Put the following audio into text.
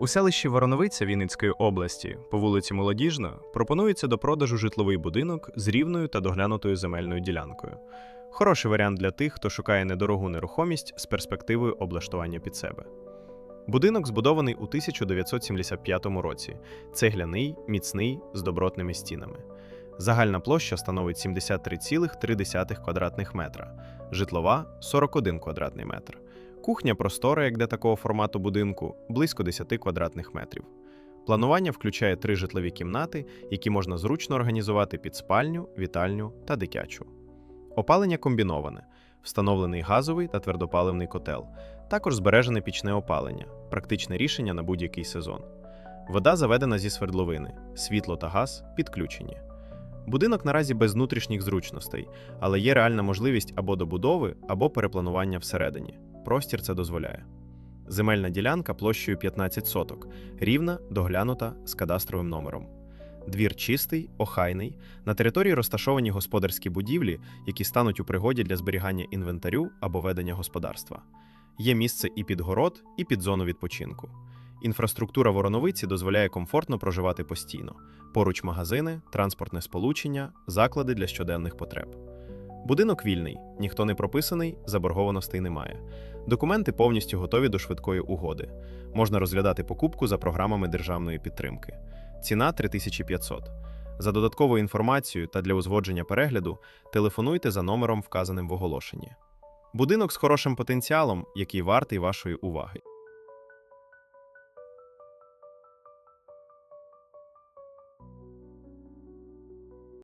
У селищі Вороновиця Вінницької області по вулиці Молодіжна пропонується до продажу житловий будинок з рівною та доглянутою земельною ділянкою. Хороший варіант для тих, хто шукає недорогу нерухомість з перспективою облаштування під себе. Будинок збудований у 1975 році, цегляний, міцний, з добротними стінами. Загальна площа становить 73,3 квадратних метра, житлова 41 квадратний метр. Кухня простора, як для такого формату будинку, близько 10 квадратних метрів. Планування включає три житлові кімнати, які можна зручно організувати під спальню, вітальню та дитячу. Опалення комбіноване, встановлений газовий та твердопаливний котел, також збережене пічне опалення, практичне рішення на будь-який сезон. Вода заведена зі свердловини, світло та газ підключені. Будинок наразі без внутрішніх зручностей, але є реальна можливість або добудови, або перепланування всередині. Простір це дозволяє. Земельна ділянка площею 15 соток, рівна, доглянута з кадастровим номером. Двір чистий, охайний. На території розташовані господарські будівлі, які стануть у пригоді для зберігання інвентарю або ведення господарства. Є місце і під город, і під зону відпочинку. Інфраструктура Вороновиці дозволяє комфортно проживати постійно. Поруч магазини, транспортне сполучення, заклади для щоденних потреб. Будинок вільний, ніхто не прописаний, заборгованостей немає. Документи повністю готові до швидкої угоди. Можна розглядати покупку за програмами державної підтримки. Ціна 3500. За додатковою інформацією та для узгодження перегляду телефонуйте за номером, вказаним в оголошенні. Будинок з хорошим потенціалом, який вартий вашої уваги.